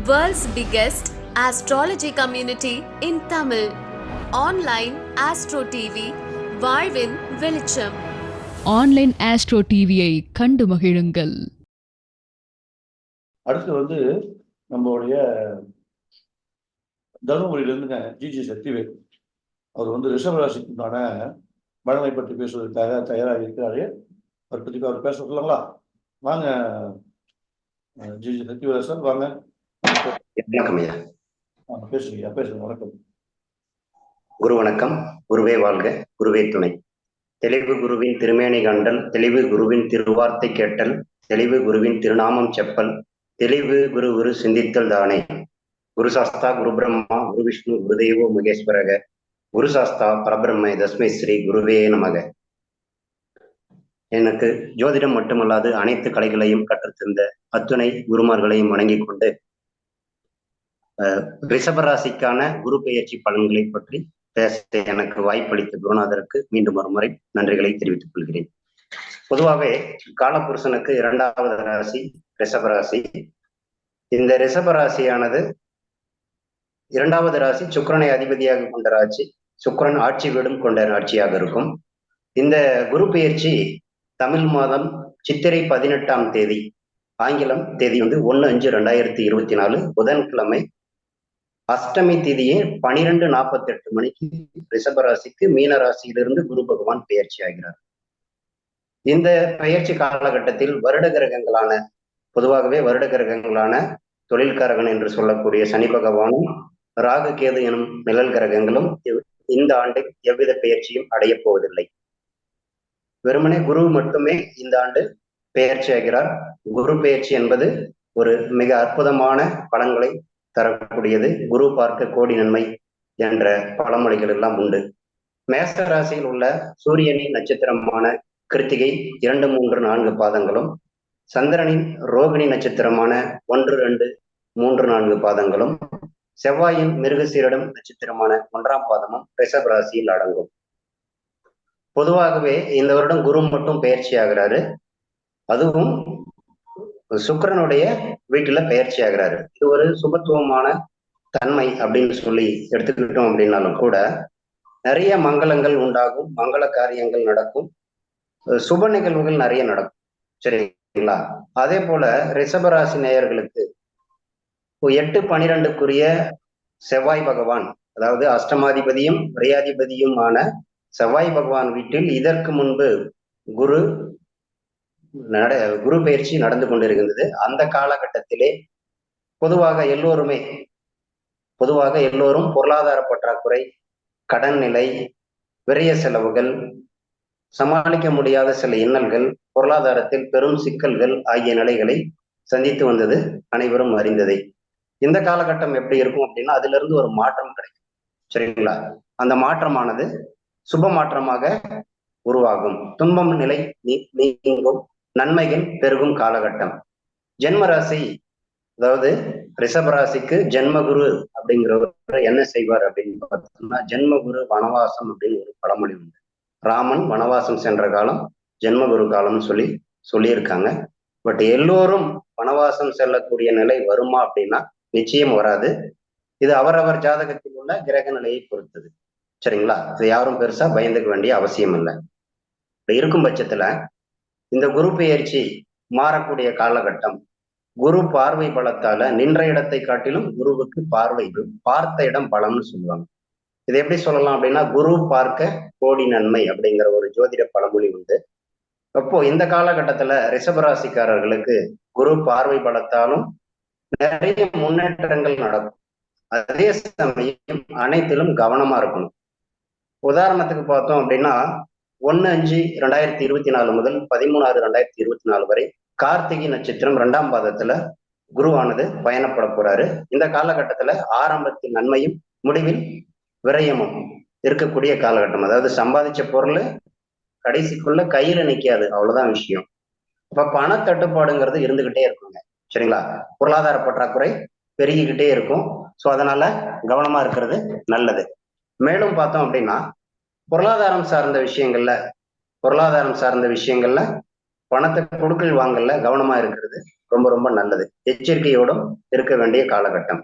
World's biggest astrology community in Tamil. Online Astro TV, வாழ்வின் வெளிச்சம் online astro டிவியை கண்டு மகிழுங்கள். அடுத்து வந்து நம்மளுடைய தருமபுரியிலிருந்துங்க ஜிஜி சக்திவேல். அவர் வந்து ரிஷபராசிக்குண்டான பலனை பற்றி பேசுவதற்காக தயாராக இருக்கிறாரு. அவர் பற்றி அவர் பேச சொல்லலாங்களா வாங்க அஹ், ஜிஜி சக்திவேல் சார் வாங்க. வணக்கம் ஐயா? பேசுங்க பேசுங்க வணக்கம். குரு வணக்கம் குருவே வாழ்க குருவே துணை. தெளிவு குருவின் திருமேனி கண்டல் தெளிவு குருவின் திருவார்த்தை கேட்டல் தெளிவு குருவின் திருநாமம் செப்பல் தெளிவு குரு குரு சிந்தித்தல் தானே. குரு சாஸ்தா குரு பிரம்மா குரு விஷ்ணு குருதேவோ மகேஸ்வரக. குரு சாஸ்தா பரபிரம்ம தஸ்மை ஸ்ரீ குருவே நமக. எனக்கு ஜோதிடம் மட்டுமல்லாது அனைத்து கலைகளையும் கற்றுத்தந்த அத்துணை குருமார்களையும் வணங்கிக் கொண்டு ரிஷபராசிக்கான குரு பெயர்ச்சி பலன்களை பற்றி பேச எனக்கு வாய்ப்பளித்த குருநாதருக்கு மீண்டும் ஒரு முறை நன்றிகளை தெரிவித்துக் கொள்கிறேன். பொதுவாகவே காலபுருஷனுக்கு இரண்டாவது ராசி ரிஷபராசி. இந்த ரிஷபராசியானது இரண்டாவது ராசி சுக்கரனை அதிபதியாக கொண்ட ராசி சுக்கிரன் ஆட்சி வீடும் கொண்ட ஆட்சியாக இருக்கும். இந்த குரு பெயர்ச்சி தமிழ் மாதம் சித்திரை பதினெட்டாம் தேதி ஆங்கிலம் தேதி வந்து ஒன்று அஞ்சு ரெண்டாயிரத்தி இருபத்தி நாலு புதன்கிழமை அஷ்டமி திதியே பனிரெண்டு நாற்பத்தி எட்டு மணிக்கு ரிஷபராசிக்கு மீன ராசியிலிருந்து குரு பகவான் பெயர்ச்சி ஆகிறார். இந்த பயிற்சி காலகட்டத்தில் வருட கிரகங்களான பொதுவாகவே வருட கிரகங்களான தொழில்காரகன் என்று சொல்லக்கூடிய சனி பகவானும் ராகு கேது எனும் நிழல் கிரகங்களும் இந்த ஆண்டு எவ்வித பெயர்ச்சியும் அடையப் போவதில்லை. வெறுமனே குரு மட்டுமே இந்த ஆண்டு பெயர்ச்சி ஆகிறார். குரு பெயர்ச்சி என்பது ஒரு மிக அற்புதமான பலன்களை தரக்கூடியது. குரு பார்க்க கோடி நன்மை என்ற பழமொழிகள் எல்லாம் உண்டு. மேச ராசியில் உள்ள சூரியனின் நட்சத்திரமான கிருத்திகை இரண்டு மூன்று நான்கு பாதங்களும் சந்திரனின் ரோகிணி நட்சத்திரமான ஒன்று ரெண்டு மூன்று நான்கு பாதங்களும் செவ்வாயின் மிருகசீரிடம் நட்சத்திரமான ஒன்றாம் பாதமும் ரிஷப் ராசியில் அடங்கும். பொதுவாகவே இந்த வருடம் குரு மட்டும் பயிற்சி ஆகிறாரு. அதுவும் சுக்கிரனுடைய வீட்டுல பெயர்ச்சி ஆகிறாரு. இது ஒரு சுபத்துவமான தன்மை அப்படின்னு சொல்லி எடுத்துக்கிட்டோம் அப்படின்னாலும் கூட நிறைய மங்களங்கள் உண்டாகும் மங்கள காரியங்கள் நடக்கும் சுப நிகழ்வுகள் நிறைய நடக்கும். சரிங்களா? அதே போல ரிஷபராசி நேயர்களுக்கு எட்டு பனிரெண்டுக்குரிய செவ்வாய் பகவான் அதாவது அஷ்டமாதிபதியும் விரையாதிபதியுமான செவ்வாய் பகவான் வீட்டில் இதற்கு முன்பு குரு நட குரு பயிற்சி நடந்து கொண்டிருக்கின்றது. அந்த காலகட்டத்திலே பொதுவாக எல்லோருமே பொதுவாக எல்லோரும் பொருளாதார பற்றாக்குறை கடன் நிலை விரைய செலவுகள் சமாளிக்க முடியாத சில இன்னல்கள் பொருளாதாரத்தில் பெரும் சிக்கல்கள் ஆகிய நிலைகளை சந்தித்து வந்தது அனைவரும் அறிந்ததை. இந்த காலகட்டம் எப்படி இருக்கும் அப்படின்னா அதுல இருந்து ஒரு மாற்றம் கிடைக்கும். சரிங்களா? அந்த மாற்றமானது சுப மாற்றமாக உருவாகும். துன்பம் நிலை நீ- நீங்கும். நன்மையின் பெருகும் காலகட்டம். ஜென்ம ராசி அதாவது ரிஷபராசிக்கு ஜென்மகுரு அப்படிங்கிறவர் என்ன செய்வார் அப்படின்னு பார்த்தோம்னா ஜென்மகுரு வனவாசம் அப்படின்னு ஒரு பழமொழி உண்டு. ராமன் வனவாசம் சென்ற காலம் ஜென்மகுரு காலம்னு சொல்லி சொல்லியிருக்காங்க. பட் எல்லோரும் வனவாசம் செல்லக்கூடிய நிலை வருமா அப்படின்னா நிச்சயம் வராது. இது அவரவர் ஜாதகத்தில் உள்ள கிரக நிலையை பொறுத்தது. சரிங்களா? இது யாரும் பெருசா பயந்துக்க வேண்டிய அவசியம் இல்லை. இப்படி இருக்கும் பட்சத்துல இந்த குரு பெயர்ச்சி மாறக்கூடிய காலகட்டம். குரு பார்வை பலத்தால நின்ற இடத்தை காட்டிலும் குருவுக்கு பார்வை பார்த்த இடம் பலம்னு சொல்லுவாங்க. இது எப்படி சொல்லலாம் அப்படின்னா குரு பார்க்க கோடி நன்மை அப்படிங்கிற ஒரு ஜோதிட பழமொழி உண்டு. அப்போ இந்த காலகட்டத்துல ரிஷபராசிக்காரர்களுக்கு குரு பார்வை பலத்தாலும் நிறைய முன்னேற்றங்கள் நடக்கும். அதே சமயம் அனைத்திலும் கவனமா இருக்கணும். உதாரணத்துக்கு பார்த்தோம் அப்படின்னா ஒன்னு அஞ்சு ரெண்டாயிரத்தி இருபத்தி நாலு முதல் பதிமூணு ஆறு ரெண்டாயிரத்தி இருபத்தி நாலு வரை கார்த்திகை நட்சத்திரம் ரெண்டாம் பாதத்துல குருவானது பயணப்பட போறாரு. இந்த காலகட்டத்துல ஆரம்பத்தில் நன்மையும் முடிவில் விரயமும் இருக்கக்கூடிய காலகட்டம். அதாவது சம்பாதிச்ச பொருள் கடைசிக்குள்ள கையில நிக்காது. அவ்வளவுதான் விஷயம். இப்ப பண தட்டுப்பாடுங்கிறது இருந்துகிட்டே இருக்குங்க. சரிங்களா? பொருளாதார பற்றாக்குறை பெருகிக்கிட்டே இருக்கும். ஸோ அதனால கவனமா இருக்கிறது நல்லது. மேலும் பார்த்தோம் அப்படின்னா பொருளாதாரம் சார்ந்த விஷயங்கள்ல பொருளாதாரம் சார்ந்த விஷயங்கள்ல பணத்தை கொடுக்கல் வாங்கல கவனமா இருக்கிறது ரொம்ப ரொம்ப நல்லது. எச்சரிக்கையோடும் இருக்க வேண்டிய காலகட்டம்.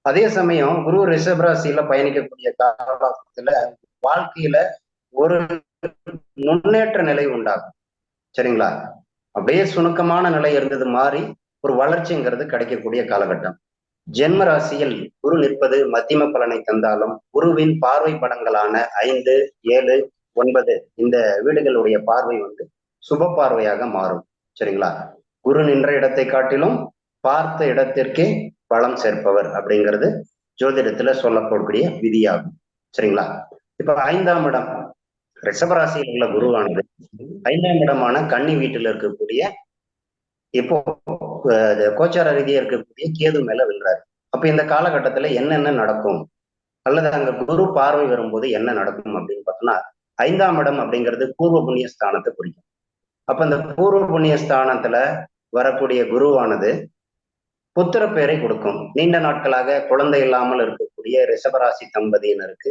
அதே சமயம் குரு ரிஷபராசியில பயணிக்கக்கூடிய காலகட்டத்துல வாழ்க்கையில ஒரு முன்னேற்ற நிலை உண்டாகும். சரிங்களா? அப்படியே சுணுக்கமான நிலை இருந்தது மாறி ஒரு வளர்ச்சிங்கிறது கிடைக்கக்கூடிய காலகட்டம். ஜென்ம ராசியில் குரு நிற்பது மத்தியம பலனை தந்தாலும் குருவின் பார்வை படங்களான ஐந்து ஏழு ஒன்பது இந்த வீடுகளுடைய பார்வை வந்து சுப பார்வையாக மாறும். சரிங்களா? குரு நின்ற இடத்தை காட்டிலும் பார்த்த இடத்திற்கே பலம் சேர்ப்பவர் அப்படிங்கிறது ஜோதிடத்துல சொல்லப்படக்கூடிய விதியாகும். சரிங்களா? இப்ப ஐந்தாம் இடம். ரிஷபராசியில் உள்ள குருவானது ஐந்தாம் இடமான கன்னி வீட்டில் இருக்கக்கூடிய இப்போ கோச்சார ரீதியா இருக்கக்கூடிய கேது மேல விழுறாரு. அப்ப இந்த காலகட்டத்துல என்னென்ன நடக்கும்? அல்லது அங்க குரு பார்வை வரும்போது என்ன நடக்கும் அப்படின்னு பார்த்தோம்னா ஐந்தாம் இடம் அப்படிங்கிறது பூர்வ புண்ணிய ஸ்தானத்தை குறிக்கும். அப்ப இந்த பூர்வ புண்ணிய ஸ்தானத்துல வரக்கூடிய குருவானது புத்திர பேரை கொடுக்கும். நீண்ட நாட்களாக குழந்தை இல்லாமல் இருக்கக்கூடிய ரிஷபராசி தம்பதியினருக்கு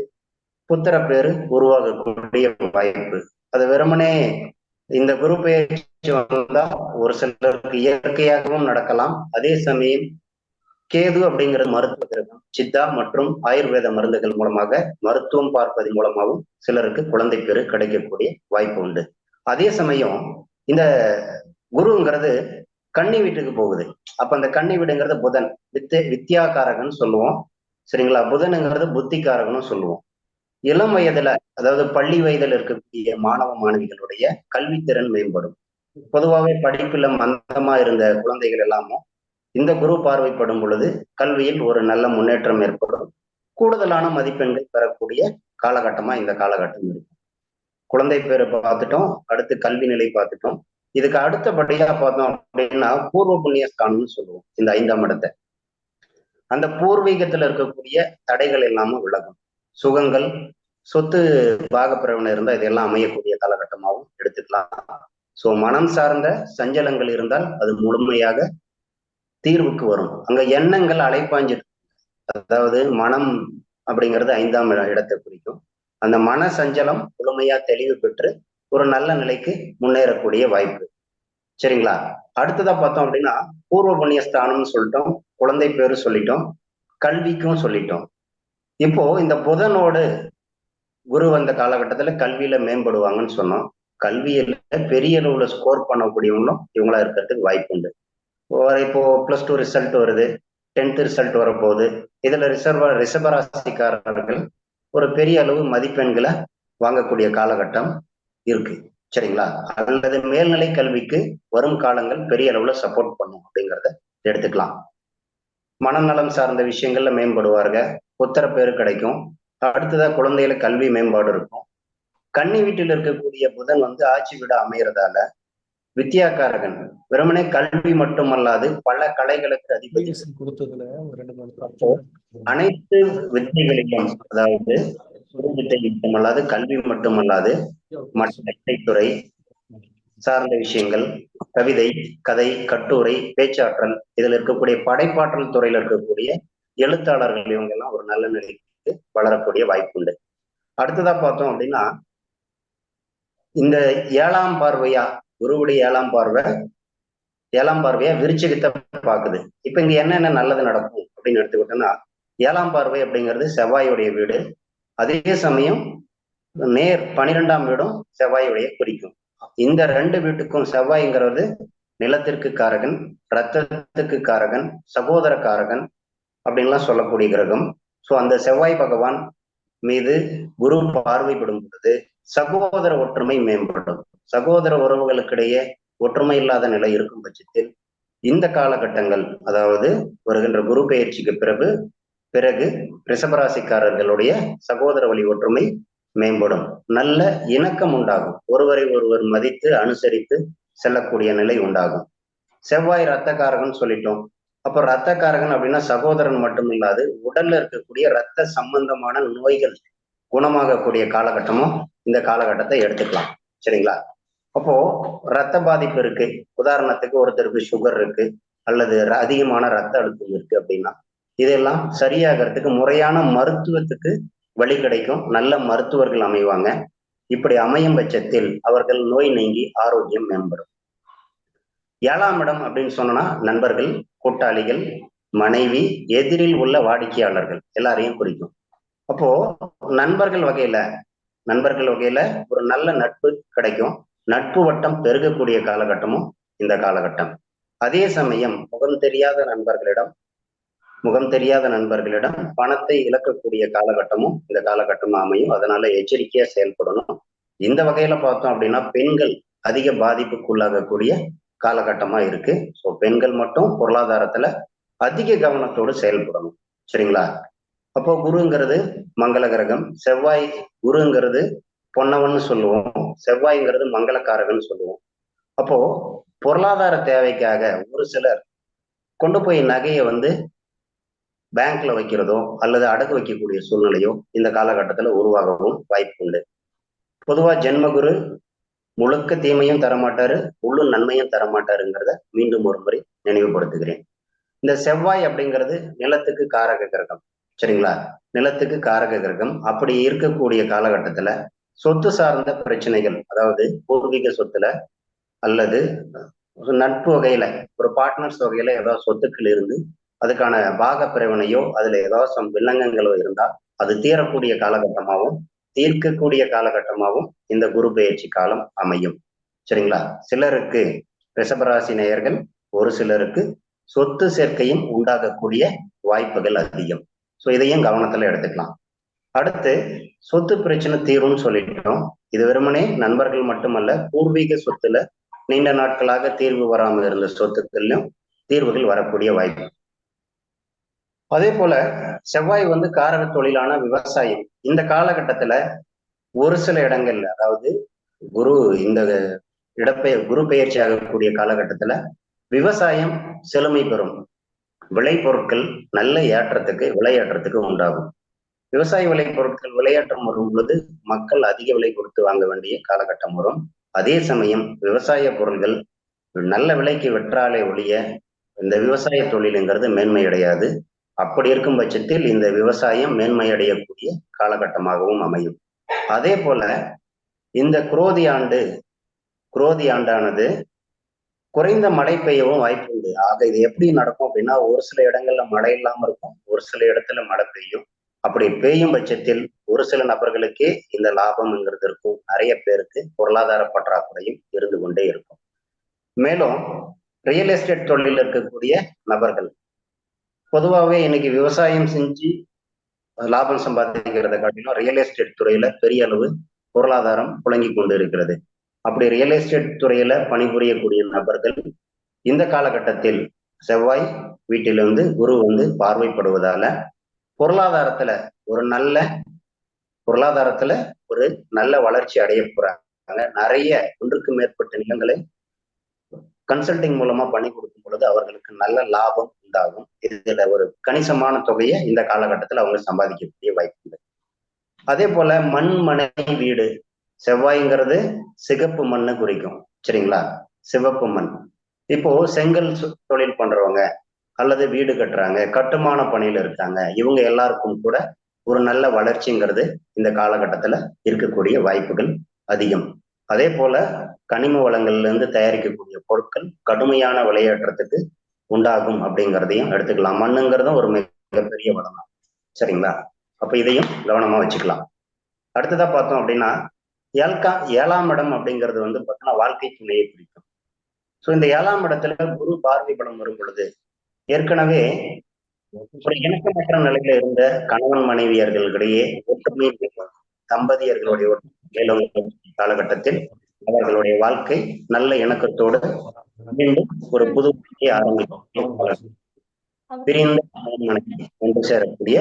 புத்திர பேரு உருவாகக்கூடிய வாய்ப்பு. அது வெறுமனே இந்த குரு பயிற்சி வந்தா ஒரு சிலருக்கு இயற்கையாகவும் நடக்கலாம். அதே சமயம் கேது அப்படிங்கிறது மருத்துவ கிரகம் சித்தா மற்றும் ஆயுர்வேத மருந்துகள் மூலமாக மருத்துவம் பார்ப்பது மூலமாகவும் சிலருக்கு குழந்தை பேரு கிடைக்கக்கூடிய வாய்ப்பு உண்டு. அதே சமயம் இந்த குருங்கிறது கன்னி வீட்டுக்கு போகுது. அப்ப அந்த கன்னி வீடுங்கிறது புதன் வித்து வித்யாகாரகன் சொல்லுவோம். சரிங்களா? புதனுங்கிறது புத்திகாரகனும் சொல்லுவோம். இளம் வயதுல அதாவது பள்ளி வயதில் இருக்கக்கூடிய மாணவ மாணவிகளுடைய கல்வித்திறன் மேம்படும். பொதுவாகவே படிப்புல மந்தமா இருந்த குழந்தைகள் எல்லாமும் இந்த குரு பார்வைப்படும் பொழுது கல்வியில் ஒரு நல்ல முன்னேற்றம் ஏற்படும். கூடுதலான மதிப்பெண்கள் பெறக்கூடிய காலகட்டமா இந்த காலகட்டம் இருக்கும். குழந்தை பேரை பார்த்துட்டோம் அடுத்து கல்வி நிலை பார்த்துட்டோம். இதுக்கு அடுத்தபடியா பார்த்தோம் அப்படின்னா பூர்வ புண்ணிய ஸ்தானம்னு சொல்லுவோம் இந்த ஐந்தாம் இடத்தை. அந்த பூர்வீகத்துல இருக்கக்கூடிய தடைகள் எல்லாமும் விலகும். சுகங்கள் சொத்து பாகப்பிரவனை இருந்தால் இதெல்லாம் அமையக்கூடிய காலகட்டமாகவும் எடுத்துக்கலாம். ஸோ மனம் சார்ந்த சஞ்சலங்கள் இருந்தால் அது முழுமையாக தீர்வுக்கு வரும். அங்க எண்ணங்கள் அலைப்பாஞ்சு அதாவது மனம் அப்படிங்கிறது ஐந்தாம் இடத்தை குறிக்கும். அந்த மன சஞ்சலம் முழுமையா தெளிவு பெற்று ஒரு நல்ல நிலைக்கு முன்னேறக்கூடிய வாய்ப்பு. சரிங்களா? அடுத்ததா பார்த்தோம் அப்படின்னா பூர்வ புண்ணிய ஸ்தானம்னு சொல்லிட்டோம். குழந்தை பேரு சொல்லிட்டோம். கல்விக்கும் சொல்லிட்டோம். இப்போ இந்த புதனோடு குரு வந்த காலகட்டத்துல கல்வியில மேம்படுவாங்கன்னு சொன்னோம். கல்வியில பெரிய அளவுல ஸ்கோர் பண்ணக்கூடியவங்களும் இவங்களா இருக்கிறதுக்கு வாய்ப்பு உண்டு. இப்போ பிளஸ் டூ ரிசல்ட் வருது டென்த் ரிசல்ட் வரப்போகுது. இதுல ரிசர்வ ரிசபராசிக்காரர்கள் ஒரு பெரிய அளவு மதிப்பெண்களை வாங்கக்கூடிய காலகட்டம் இருக்கு. சரிங்களா? அல்லது மேல்நிலை கல்விக்கு வரும் காலங்கள் பெரிய அளவுல சப்போர்ட் பண்ணும் அப்படிங்கிறத எடுத்துக்கலாம். மனநலம் சார்ந்த விஷயங்கள்ல மேம்படுவார்கள் புத்திர பேரு கிடைக்கும். அடுத்ததா குழந்தைகள கல்வி மேம்பாடு இருக்கும். கன்னி வீட்டில் இருக்கக்கூடிய புதன் வந்து ஆட்சி விட அமையறதால வித்யாகாரகன் வெறுமனே கல்வி மட்டுமல்லாது பல கலைகளுக்கு அதிபதி. அனைத்து வித்தைகளிலும் அதாவது மட்டுமல்லாது கல்வி மட்டுமல்லாது மற்ற இசைத்துறை சார்ந்த விஷயங்கள் கவிதை கதை கட்டுரை பேச்சாற்றல் இதுல இருக்கக்கூடிய படைப்பாற்றல் துறையில இருக்கக்கூடிய எழுத்தாளர்கள் இவங்க எல்லாம் ஒரு நல்ல நிலைக்கு வளரக்கூடிய வாய்ப்பு உண்டு. அடுத்ததா பார்த்தோம் அப்படின்னா இந்த ஏழாம் பார்வையா குருவுடைய ஏழாம் பார்வை ஏழாம் பார்வையா விருச்சிகத்தை பாக்குது இப்ப இங்க என்னென்ன நல்லது நடக்கும் அப்படின்னு எடுத்துக்கிட்டோம்னா ஏழாம் பார்வை அப்படிங்கிறது செவ்வாயுடைய வீடு. அதே சமயம் நேர் பனிரெண்டாம் வீடும் செவ்வாயுடைய குறிக்கும். இந்த ரெண்டு வீட்டுக்கும் செவ்வாய்ங்கிறது நிலத்திற்கு காரகன் ரத்தத்துக்கு காரகன் சகோதர காரகன் அப்படின்லாம் சொல்லக்கூடிய கிரகம். ஸோ அந்த செவ்வாய் பகவான் மீது குரு பார்வைப்படும் பொழுது சகோதர ஒற்றுமை மேம்படும். சகோதர உறவுகளுக்கிடையே ஒற்றுமை இல்லாத நிலை இருக்கும் பட்சத்தில் இந்த காலகட்டங்கள் அதாவது வருகின்ற குரு பெயர்ச்சிக்கு பிறகு பிறகு ரிஷபராசிக்காரர்களுடைய சகோதர வழி ஒற்றுமை மேம்படும். நல்ல இணக்கம் உண்டாகும். ஒருவரை ஒருவர் மதித்து அனுசரித்து செல்லக்கூடிய நிலை உண்டாகும். செவ்வாய் ரத்தக்காரகன் சொல்லிட்டோம். அப்போ ரத்தக்காரகன் அப்படின்னா சகோதரன் மட்டும் இல்லாது உடல்ல இருக்கக்கூடிய ரத்த சம்பந்தமான நோய்கள் குணமாகக்கூடிய காலகட்டமும் இந்த காலகட்டத்தை எடுத்துக்கலாம். சரிங்களா? அப்போ ரத்த பாதிப்பு இருக்கு. உதாரணத்துக்கு ஒருத்தருக்கு சுகர் இருக்கு அல்லது ர- அதிகமான ரத்த அழுத்தம் இருக்கு அப்படின்னா இதெல்லாம் சரியாகிறதுக்கு முறையான மருத்துவத்துக்கு வழி கிடைக்கும். நல்ல மருத்துவர்கள் அமைவாங்க. இப்படி அமையும் பட்சத்தில் அவர்கள் நோய் நீங்கி ஆரோக்கியம் மேம்படும். ஏழாம் இடம் அப்படின்னு சொன்னோம்னா நண்பர்கள் கூட்டாளிகள் மனைவி எதிரில் உள்ள வாடிக்கையாளர்கள் எல்லாரையும் குறிக்கும். அப்போ நண்பர்கள் வகையில நண்பர்கள் வகையில ஒரு நல்ல நட்பு கிடைக்கும். நட்பு வட்டம் பெருகக்கூடிய காலகட்டமும் இந்த காலகட்டம். அதே சமயம் முகம் தெரியாத நண்பர்களிடம் முகம் தெரியாத நண்பர்களிடம் பணத்தை இழக்கக்கூடிய காலகட்டமும் இந்த காலகட்டமும் அமையும். அதனால எச்சரிக்கையா செயல்படணும். இந்த வகையில பார்த்தோம் அப்படின்னா பெண்கள் அதிக பாதிப்புக்குள்ளாகக்கூடிய காலகட்டமா இருக்கு. ஸோ பெண்கள் மட்டும் பொருளாதாரத்துல அதிக கவனத்தோடு செயல்படணும். சரிங்களா? அப்போ குருங்கிறது மங்கள கிரகம் செவ்வாய் குருங்கிறது பொன்னவன்னு சொல்லுவோம். செவ்வாய்ங்கிறது மங்களக்காரகன்னு சொல்லுவோம். அப்போ பொருளாதார தேவைக்காக ஒரு சிலர் கொண்டு போய் நகையை வந்து பேங்க்ல வைக்கிறதோ அல்லது அடகு வைக்கக்கூடிய சூழ்நிலையோ இந்த காலகட்டத்தில் உருவாகவும் வாய்ப்பு உண்டு. பொதுவா ஜென்மகுரு முழுக்க தீமையும் தரமாட்டாரு முழு நன்மையும் தரமாட்டாருங்கிறத மீண்டும் ஒரு முறை நினைவுபடுத்துகிறேன். இந்த செவ்வாய் அப்படிங்கிறது நிலத்துக்கு காரக கிரகம் சரிங்களா? நிலத்துக்கு காரக கிரகம். அப்படி இருக்கக்கூடிய காலகட்டத்துல சொத்து சார்ந்த பிரச்சனைகள் அதாவது பூர்வீக சொத்துல அல்லது நட்பு வகையில ஒரு பார்ட்னர்ஸ் வகையில ஏதாவது சொத்துக்கள் இருந்து அதுக்கான பாக பிரிவினையோ அதுல ஏதாவது சம் வில்லங்கங்களோ இருந்தா அது தீரக்கூடிய காலகட்டமாகவும் தீர்க்கக்கூடிய காலகட்டமாகவும் இந்த குரு பயிற்சி காலம் அமையும். சரிங்களா? சிலருக்கு ரிஷபராசி நேயர்கள் ஒரு சிலருக்கு சொத்து சேர்க்கையும் உண்டாகக்கூடிய வாய்ப்புகள் அதிகம். ஸோ இதையும் கவனத்துல எடுத்துக்கலாம். அடுத்து சொத்து பிரச்சனை தீரும்னு சொல்லிட்டோம். இது வெறுமனே நண்பர்கள் மட்டுமல்ல பூர்வீக சொத்துல நீண்ட நாட்களாக தீர்வு வராமல் இருந்த சொத்துக்கள்லையும் தீர்வுகள் வரக்கூடிய வாய்ப்பு. அதே போல செவ்வாய் வந்து காரக தொழிலான விவசாயம் இந்த காலகட்டத்துல ஒரு சில இடங்கள்ல அதாவது குரு இந்த இடப்பெயர் குரு பெயர்ச்சி ஆகக்கூடிய காலகட்டத்துல விவசாயம் செழுமை பெறும். விளைபொருட்கள் நல்ல ஏற்றத்துக்கு விளையாட்டுறதுக்கு உண்டாகும். விவசாய விளைபொருட்கள் விளையாட்டம் வரும் பொழுது மக்கள் அதிக விலை கொடுத்து வாங்க வேண்டிய காலகட்டம் வரும். அதே சமயம் விவசாய பொருள்கள் நல்ல விலைக்கு வெற்றாலே ஒழிய இந்த விவசாய தொழிலுங்கிறது மேன்மை அடையாது அப்படி இருக்கும் பட்சத்தில் இந்த விவசாயம் மேன்மையடையக்கூடிய காலகட்டமாகவும் அமையும். அதே போல இந்த குரோதி ஆண்டு குரோதி ஆண்டானது குறைந்த மழை பெய்யவும் வாய்ப்பு உண்டு. ஆக இது எப்படி நடக்கும் அப்படின்னா ஒரு சில இடங்கள்ல மழை இல்லாம இருக்கும். ஒரு சில இடத்துல மழை பெய்யும். அப்படி பெய்யும் பட்சத்தில் ஒரு சில நபர்களுக்கே இந்த லாபம்ங்கிறது இருக்கும். நிறைய பேருக்கு பொருளாதார பற்றாக்குறையும் இருந்து கொண்டே இருக்கும். மேலும் ரியல் எஸ்டேட் தொழிலில் இருக்கக்கூடிய நபர்கள் பொதுவாகவே இன்னைக்கு விவசாயம் செஞ்சு லாபம் சம்பாதிக்கிறத காட்டிலும் ரியல் எஸ்டேட் துறையில பெரிய அளவு பொருளாதாரம் புழங்கி கொண்டு இருக்கிறது. அப்படி ரியல் எஸ்டேட் துறையில பணிபுரியக்கூடிய நபர்கள் இந்த காலகட்டத்தில் செவ்வாய் வீட்டிலிருந்து குரு வந்து பார்வைப்படுவதால பொருளாதாரத்துல ஒரு நல்ல பொருளாதாரத்துல ஒரு நல்ல வளர்ச்சி அடைய போறாங்க. நிறைய ஒன்றுக்கு மேற்பட்ட நிலங்களை கன்சல்டிங் மூலமா பண்ணி கொடுக்கும் பொழுது அவர்களுக்கு நல்ல லாபம் உண்டாகும். இதுல ஒரு கணிசமான தொகையை இந்த காலகட்டத்தில் அவங்க சம்பாதிக்கக்கூடிய வாய்ப்பு உண்டு. அதே போல மண் மனை வீடு செவ்வாய்ங்கிறது சிகப்பு மண்ணு குறிக்கும். சரிங்களா? சிவப்பு மண். இப்போ செங்கல் தொழில் பண்றவங்க அல்லது வீடு கட்டுறாங்க கட்டுமான பணியில இருக்காங்க இவங்க எல்லாருக்கும் கூட ஒரு நல்ல வளர்ச்சிங்கிறது இந்த காலகட்டத்துல இருக்கக்கூடிய வாய்ப்புகள் அதிகம். அதே போல கனிம வளங்கள்ல இருந்து தயாரிக்கக்கூடிய பொருட்கள் கடுமையான விளையாட்டுறதுக்கு உண்டாகும் அப்படிங்கிறதையும் எடுத்துக்கலாம். மண்ணுங்கிறதும் ஒரு மிகப்பெரிய வளம் தான் சரிங்களா? அப்ப இதையும் கவனமா வச்சுக்கலாம். அடுத்ததா பார்த்தோம் அப்படின்னா ஏழ்கா ஏழாம் இடம் அப்படிங்கிறது வந்து பார்த்தோம்னா வாழ்க்கை துணையை குறிக்கும். ஸோ இந்த ஏழாம் இடத்துல குரு பார்வை படம் வரும் பொழுது ஏற்கனவே ஒரு இணக்கமற்ற நிலையில இருந்த கணவன் மனைவியர்களிடையே ஒற்றுமை தம்பதியர்களுடைய மேலும் காலகட்டத்தில் அவர்களுடைய வாழ்க்கை நல்ல இணக்கத்தோடு மீண்டும் ஒரு புது ஆரம்பிக்கும். பிரிந்த ஒன்று சேரக்கூடிய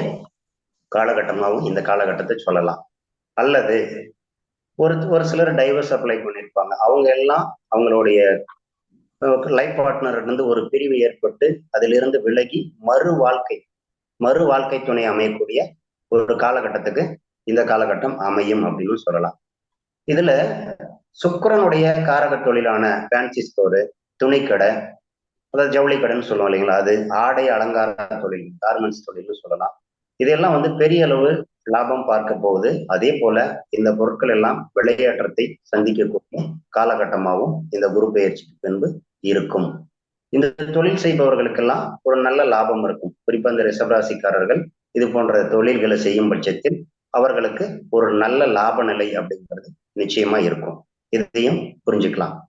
காலகட்டமாகவும் இந்த காலகட்டத்தை சொல்லலாம். அல்லது ஒரு ஒரு சிலர் டைவர்ஸ் அப்ளை பண்ணியிருப்பாங்க. அவங்க எல்லாம் அவங்களுடைய லைஃப் பார்ட்னர் இருந்து ஒரு பிரிவு ஏற்பட்டு அதிலிருந்து விலகி மறு வாழ்க்கை மறு வாழ்க்கை துணை அமையக்கூடிய ஒரு காலகட்டத்துக்கு இந்த காலகட்டம் அமையும் அப்படின்னு சொல்லலாம். இதுல சுக்கரனுடைய காரக தொழிலான ஃபேன்சி ஸ்டோரு துணிக்கடை அதாவது ஜவுளி கடைன்னு சொல்லுவோம் இல்லைங்களா? அது ஆடை அலங்கார தொழில் கார்மெண்ட்ஸ் தொழில்னு சொல்லலாம். இதெல்லாம் வந்து பெரிய அளவு லாபம் பார்க்க போகுது. அதே போல இந்த பொருட்கள் எல்லாம் விளையாட்டத்தை சந்திக்கக்கூடிய காலகட்டமாகவும் இந்த குரு பயிற்சிக்கு பின்பு இருக்கும். இந்த தொழில் செய்பவர்களுக்கெல்லாம் ஒரு நல்ல லாபம் இருக்கும். குறிப்பா இந்த ரிசவராசிக்காரர்கள் இது போன்ற தொழில்களை செய்யும் பட்சத்தில் அவர்களுக்கு ஒரு நல்ல லாப நிலை அப்படிங்கிறது நிச்சயமா இருக்கும். இதையும் புரிஞ்சுக்கலாம்.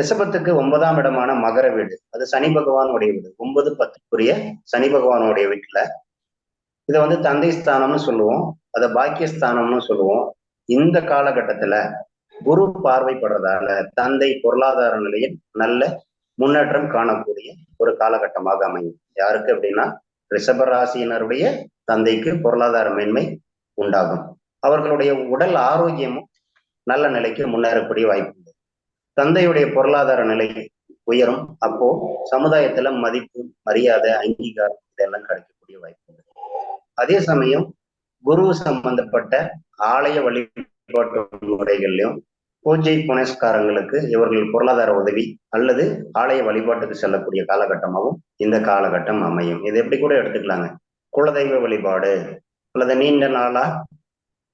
ரிஷபத்துக்கு ஒன்பதாம் இடமான மகர வீடு. அது சனி பகவானுடைய வீடு. ஒன்பது பத்துக்குரிய சனி பகவானுடைய வீட்டுல. இதை வந்து தந்தை ஸ்தானம்னு சொல்லுவோம். அதை பாக்கியஸ்தானம்னு சொல்லுவோம். இந்த காலகட்டத்துல குரு பார்வைப்படுறதால தந்தை பொருளாதார நிலையில் நல்ல முன்னேற்றம் காணக்கூடிய ஒரு காலகட்டமாக அமையும். யாருக்கு அப்படின்னா ரிஷப ராசியினருடைய தந்தைக்கு பொருளாதார மேன்மை உண்டாகும். அவர்களுடைய உடல் ஆரோக்கியமும் நல்ல நிலைக்கு முன்னேறக்கூடிய வாய்ப்பு உண்டு. தந்தையுடைய பொருளாதார நிலை உயரும். அப்போ சமுதாயத்துல மதிப்பு மரியாதை அங்கீகாரம் இதெல்லாம் கிடைக்கக்கூடிய வாய்ப்பு உண்டு. அதே சமயம் குரு சம்பந்தப்பட்ட ஆலய வழிபாட்டு முறைகள்லையும் பூஜை புனஸ்காரங்களுக்கு இவர்கள் பொருளாதார உதவி அல்லது ஆலய வழிபாட்டுக்கு செல்லக்கூடிய காலகட்டமாகவும் இந்த காலகட்டம் அமையும். இது எப்படி கூட எடுத்துக்கலாங்க. குலதெய்வ வழிபாடு அல்லது நீண்ட நாளா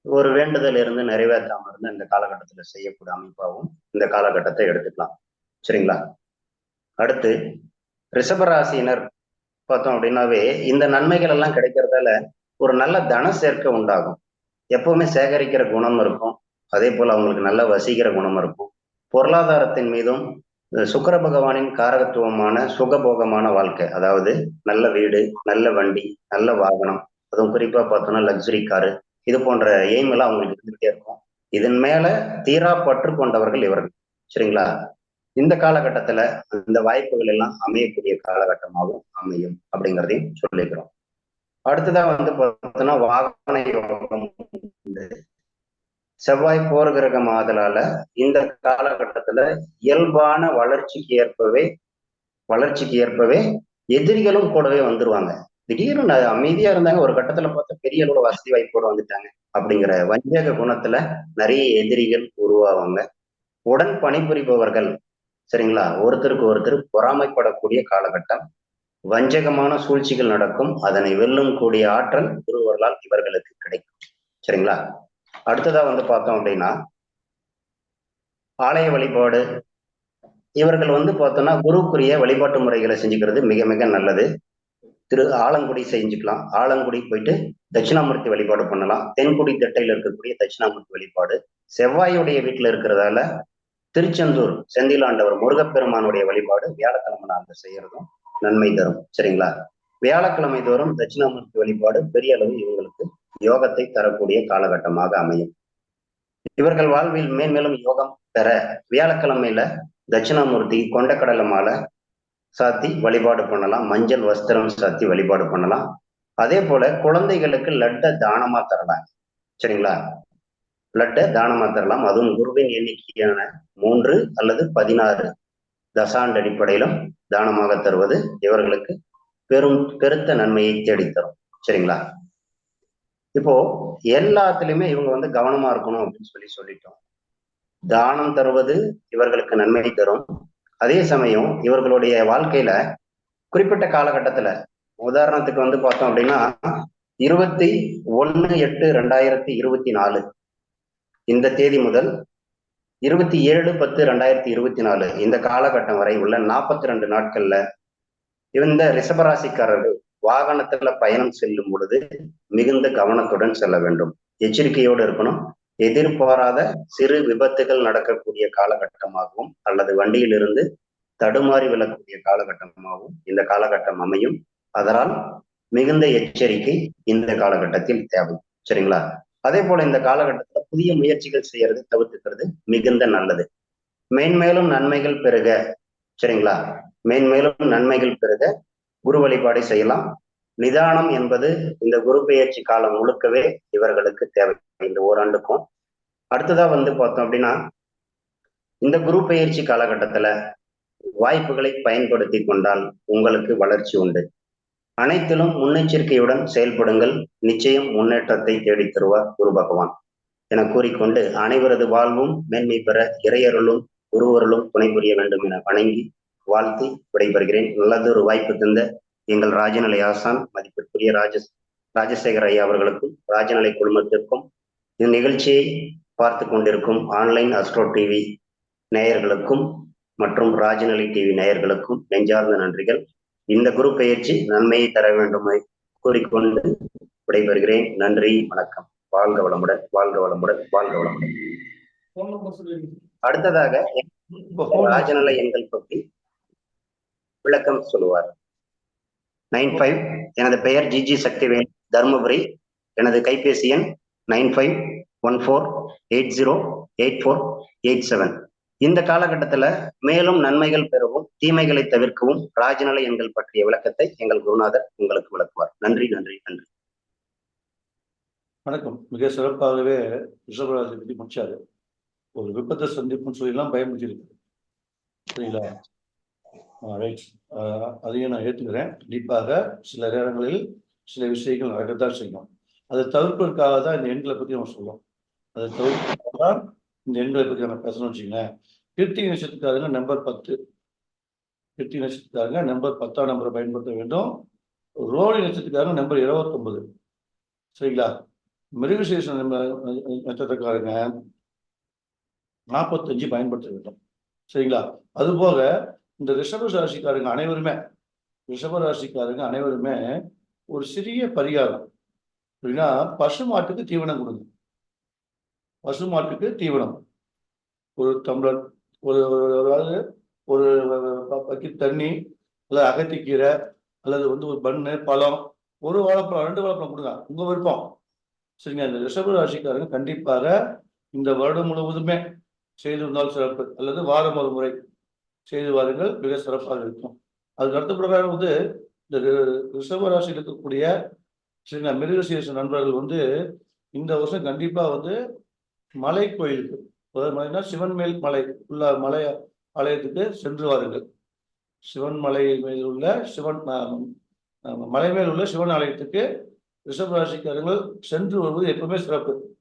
ஒரு வேண்டுதல் இருந்து நிறைவேற்றாம இருந்து இந்த காலகட்டத்துல செய்யக்கூடிய அமைப்பாகவும் இந்த காலகட்டத்தை எடுத்துக்கலாம். சரிங்களா? அடுத்து ரிஷபராசினர் பார்த்தோம் அப்படின்னாவே இந்த நன்மைகள் எல்லாம் கிடைக்கிறதால ஒரு நல்ல தன சேர்க்கை உண்டாகும். எப்பவுமே சேகரிக்கிற குணம் இருக்கும். அதே போல அவங்களுக்கு நல்ல வசிக்கிற குணம் இருக்கும். பொருளாதாரத்தின் மீதும் சுக்கர பகவானின் காரகத்துவமான சுகபோகமான வாழ்க்கை அதாவது நல்ல வீடு நல்ல வண்டி நல்ல வாகனம் அதுவும் குறிப்பா பார்த்தோன்னா லக்ஸுரி காரு இது போன்ற எய்ம் எல்லாம் அவங்களுக்கு இருந்துகிட்டே இருக்கும். இதன் மேல தீரா பற்று கொண்டவர்கள் இவர்கள் சரிங்களா? இந்த காலகட்டத்துல இந்த வாய்ப்புகள் எல்லாம் அமையக்கூடிய காலகட்டமாகவும் அமையும் அப்படிங்கிறதையும் சொல்லிக்கிறோம். அடுத்ததா வந்து பார்த்தோம்னா வாகன யோகம். செவ்வாய் போர் கிரகம் ஆதலால இந்த காலகட்டத்துல இயல்பான வளர்ச்சிக்கு ஏற்பவே வளர்ச்சிக்கு ஏற்பவே எதிரிகளும் கூடவே வந்துருவாங்க. திடீர்னு அமைதியா இருந்தாங்க. ஒரு கட்டத்துல பார்த்தா பெரிய அளவுல வசதி வாய்ப்போட வந்துட்டாங்க. அப்படிங்கிற வஞ்சக குணத்துல நிறைய எதிரிகள் உருவாவாங்க. உடன் பணிபுரிபவர்கள் சரிங்களா? ஒருத்தருக்கு ஒருத்தர் பொறாமைப்படக்கூடிய காலகட்டம். வஞ்சகமான சூழ்ச்சிகள் நடக்கும். அதனை வெல்லும் கூடிய ஆற்றல் குருவர்களால் இவர்களுக்கு கிடைக்கும். சரிங்களா? அடுத்ததா வந்து பார்த்தோம் அப்படின்னா ஆலய வழிபாடு. இவர்கள் வந்து பார்த்தோம்னா குருக்குரிய வழிபாட்டு முறைகளை செஞ்சுக்கிறது மிக மிக நல்லது. திரு ஆலங்குடி செஞ்சுக்கலாம். ஆலங்குடி போயிட்டு தட்சிணாமூர்த்தி வழிபாடு பண்ணலாம். தென்குடி திட்டையில் இருக்கக்கூடிய தட்சிணாமூர்த்தி வழிபாடு. செவ்வாயுடைய வீட்டில் இருக்கிறதால திருச்செந்தூர் செந்திலாண்டவர் முருகப்பெருமானுடைய வழிபாடு வியாழக்கிழமை நாளில் செய்யறதும் நன்மை தரும். சரிங்களா? வியாழக்கிழமை தோறும் தட்சிணாமூர்த்தி வழிபாடு பெரிய அளவு இவங்களுக்கு யோகத்தை தரக்கூடிய காலகட்டமாக அமையும். இவர்கள் வாழ்வில் மேன்மேலும் யோகம் பெற வியாழக்கிழமையில தட்சிணாமூர்த்தி கொண்டக்கடலை மாலை சாத்தி வழிபாடு பண்ணலாம். மஞ்சள் வஸ்திரம் சாத்தி வழிபாடு பண்ணலாம். அதே போல குழந்தைகளுக்கு லட்டை தானமா தரலாம். சரிங்களா? லட்டை தானமா தரலாம். அதுவும் குருவின் எண்ணிக்கையான மூன்று அல்லது பதினாறு தசாண்டு அடிப்படையிலும் தானமாக தருவது இவர்களுக்கு பெரும் பெருத்த நன்மையை தேடித்தரும். சரிங்களா? இப்போ எல்லாத்துலயுமே இவங்க வந்து கவனமா இருக்கணும் அப்படின்னு சொல்லி சொல்லிட்டோம். தானம் தருவது இவர்களுக்கு நன்மை தரும். அதே சமயம் இவர்களுடைய வாழ்க்கையில குறிப்பிட்ட காலகட்டத்துல உதாரணத்துக்கு வந்து பார்த்தோம் அப்படின்னா இருபத்தி ஒன்னு எட்டு ரெண்டாயிரத்தி இருபத்தி நாலு. இந்த தேதி முதல் இருபத்தி ஏழு பத்து ரெண்டாயிரத்தி இருபத்தி நாலு இந்த காலகட்டம் வரை உள்ள நாற்பத்தி ரெண்டு நாட்கள்ல இந்த ரிஷபராசிக்காரர்கள் வாகனத்துல பயணம் செல்லும் பொழுது மிகுந்த கவனத்துடன் செல்ல வேண்டும். எச்சரிக்கையோடு இருக்கணும். எதிர்பாராத சிறு விபத்துகள் நடக்கக்கூடிய காலகட்டமாகவும் அல்லது வண்டியிலிருந்து தடுமாறி விழக்கூடிய காலகட்டமாகவும் இந்த காலகட்டம் அமையும். அதனால் மிகுந்த எச்சரிக்கை இந்த காலகட்டத்தில் தேவை. சரிங்களா? அதே போல இந்த காலகட்டத்துல புதிய முயற்சிகள் செய்யறது தவிர்த்துக்கிறது மிகுந்த நல்லது. மேன்மேலும் நன்மைகள் பெருக. சரிங்களா? மேன்மேலும் நன்மைகள் பெருக. குரு வழிபாடு செய்யலாம். நிதானம் என்பது இந்த குரு பெயர்ச்சி காலம் முழுக்கவே இவர்களுக்கு தேவை இந்த ஓராண்டுக்கும். அடுத்ததா வந்து பார்த்தோம் அப்படின்னா இந்த குரு பெயர்ச்சி காலகட்டத்துல வாய்ப்புகளை பயன்படுத்தி கொண்டால் உங்களுக்கு வளர்ச்சி உண்டு. அனைத்திலும் முன்னெச்சரிக்கையுடன் செயல்படுங்கள். நிச்சயம் முன்னேற்றத்தை தேடித் தருவார் குரு பகவான். என கூறிக்கொண்டு அனைவரது வாழ்வும் மேன்மை பெற இறையருளும் குருவருளும் துணை புரிய வேண்டும் என வணங்கி வாழ்த்தி விடைபெறுகிறேன். நல்லதொரு வாய்ப்பு தந்த எங்கள் ராஜநிலை ஆசான் மதிப்பிற்குரிய ராஜ ராஜசேகர் ஐயா அவர்களுக்கும் ராஜநிலை குழுமத்திற்கும் இந்த நிகழ்ச்சியை பார்த்து கொண்டிருக்கும் ஆன்லைன் அஸ்ட்ரோ டிவி நேயர்களுக்கும் மற்றும் ராஜநிலை டிவி நேயர்களுக்கும் நெஞ்சார்ந்த நன்றிகள். இந்த குரு பயிற்சி நன்மையை தர வேண்டும் கூறிக்கொண்டு விடைபெறுகிறேன். நன்றி வணக்கம். வாழ்க வளமுடன் வாழ்க வளமுடன் வாழ்க வளமுடன். அடுத்ததாக ராஜநல எண்கள் பற்றி விளக்கம் சொல்லுவார். நைன் ஃபைவ் எனது பெயர் ஜிஜி சக்திவேல் தருமபுரி. எனது கைபேசி எண் nine five one four eight zero eight four eight seven. இந்த காலகட்டத்தில் மேலும் நன்மைகள் பெறவும் தீமைகளை தவிர்க்கவும் ராஜநிலை எண்கள் பற்றிய விளக்கத்தை எங்கள் குருநாதர் உங்களுக்கு விளக்குவார். நன்றி நன்றி நன்றி. வணக்கம். மிக சிறப்பாகவே ரிஷபராசி பற்றி முடிச்சாரு. ஒரு விபத்தை சந்திப்புன்னு சொல்லிலாம் பயமுறுத்திருக்கு சரிங்களா ரைட் uh, அதையும் நான் ஏற்றுக்கிறேன். கண்டிப்பாக சில நேரங்களில் சில விஷயங்கள் நடக்கத்தான் செய்யும். அதை தவிர்ப்பதற்காக தான் இந்த எண்களை பற்றி நம்ம சொல்லுவோம் அதை தவிர்ப்பதற்காக தான் இந்த எண்களை பற்றி நம்ம பேசணும்னு வச்சுக்கோங்க கிருத்திகை நட்சத்திரக்காரங்க நம்பர் பத்து. கிருத்திகை நட்சத்திரக்காரங்க நம்பர் பத்தாம் நம்பரை பயன்படுத்த வேண்டும். ரோடி நட்சத்திரக்காரங்க நம்பர் இருபத்தொன்பது. சரிங்களா? மிருகசேஷன் நட்சத்திரக்காரங்க நாற்பத்தஞ்சு பயன்படுத்த வேண்டும். சரிங்களா? அதுபோக இந்த ரிஷப ராசிக்காரங்க அனைவருமே ரிஷப ராசிக்காரங்க அனைவருமே ஒரு சிறிய பரிகாரம். அப்படின்னா பசு மாட்டுக்கு தீவனம் கொடுங்க. பசு மாட்டுக்கு தீவனம். ஒரு டம்ளர் ஒரு ஒரு- அதாவது ஒரு பக்கெட் தண்ணி அல்லது அகத்திக்கீரை அல்லது வந்து ஒரு பண்ணு பழம் ஒரு வாழைப்பழம் ரெண்டு வாழைப்பழம் கொடுங்க. உங்க விருப்பம். சரிங்க இந்த ரிஷப ராசிக்காரங்க கண்டிப்பாக இந்த வருடம் முழுவதுமே செய்து வந்தால் சிறப்பு. அல்லது வாரம் ஒரு முறை. செய்து வாருங்கள் மிக சிறப்பாக இருக்கும். அதுக்கு அடுத்த பிரகாரம் வந்து இந்த ரி- ரிஷப ராசியில் இருக்கக்கூடிய சில மிருகசீரச நண்பர்கள் வந்து இந்த வருஷம் கண்டிப்பாக வந்து மலை கோயிலுக்கு அதாவது மலைனா சிவன் மேல் மலை உள்ள மலை ஆலயத்துக்கு சென்று வாருங்கள். சிவன் மலை மேல் உள்ள சிவன் மலை மேல் உள்ள சிவன் ஆலயத்துக்கு ரிஷபராசிக்காரர்கள் சென்று வருவது எப்பவுமே சிறப்பு.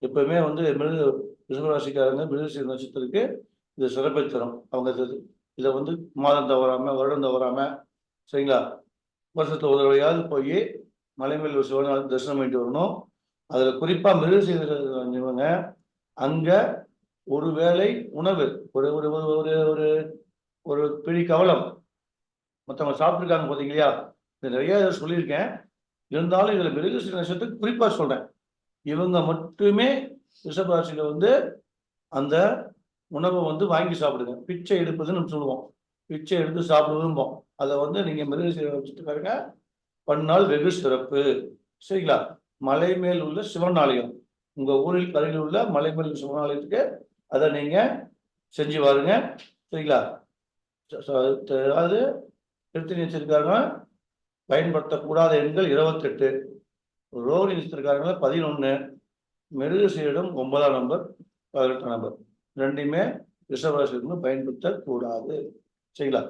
எப்பவுமே வந்து மிருக ரிஷபராசிக்காரங்க மிருகசீர நட்சத்திரத்துக்கு இது சிறப்பை தரும் அவங்க இது- இதை வந்து மாதம் தவறாமல் வருடம் தவறாமல் சரிங்களா? வருஷத்துல ஒரு தடவையாவது போய் மலை மேல் சிவன் தரிசனம் பண்ணிட்டு வரணும். அதில் குறிப்பாக மிருகசீர இவங்க அங்கே ஒரு வேளை உணவு ஒரு ஒரு ஒரு ஒரு ஒரு ஒரு பிடி கவலம் மற்றவங்க சாப்பிட்ருக்காங்க பார்த்தீங்களா இது நிறைய இதை சொல்லியிருக்கேன். இருந்தாலும் இதில் மிருகசீர நட்சத்திரத்துக்கு குறிப்பாக சொல்கிறேன் இவங்க மட்டுமே ரிஷபராசியில் வந்து அந்த உணவை வந்து வாங்கி சாப்பிடுங்க. பிச்சை எடுப்பதுன்னு நம்ம சொல்லுவோம். பிச்சை எடுத்து சாப்பிடுவோம் அதை வந்து நீங்கள் நீங்க வச்சுட்டு பாருங்க. பன்னால் வெகு சிறப்பு. சரிங்களா? மலை மேல் உள்ள சிவனாலயம். உங்கள் ஊரில் அருகில் உள்ள மலை மேல் சிவனாலயத்துக்கு அதை நீங்கள் செஞ்சு வாருங்க. சரிங்களா? அதாவது எடுத்து நினைச்சிருக்காங்க பயன்படுத்தக்கூடாத எண்கள் இருபத்தெட்டு. ரோடு நினைச்சிருக்காங்க பதினொன்று மெருகு மிருகசீரிடம் ஒன்பதாம் நம்பர் பதினெட்டாம் நம்பர். ரெண்டையுமே ரிஷபராசி பயன்படுத்தக்கூடாது. சரிங்களா?